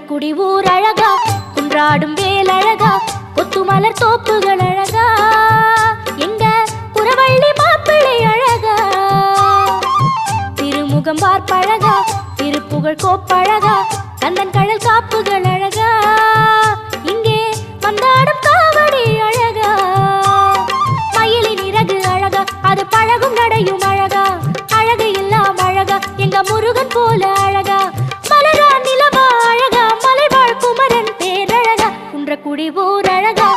குன்றக்குடி ஊர் அழகா குன்றாடும் வேல் அழகா கொத்து மலர் தோப்புகள் அழகா. எங்க குறவள்ளி மாப்பிள்ளை அழகா. திருமுகம் பார்ப்பழகா திருப்புகழ் கோப்பழகா கந்தன் கடல் காப்புகள் அழகா. இங்கே வந்தாடும் காவடி அழகா. மயிலின் இறகு அழகா அது பழகும் நடையும் அழகா. அழகு எல்லாம் அழகா எங்க முருகன் போல போன்ற குடி ஊர் அழகா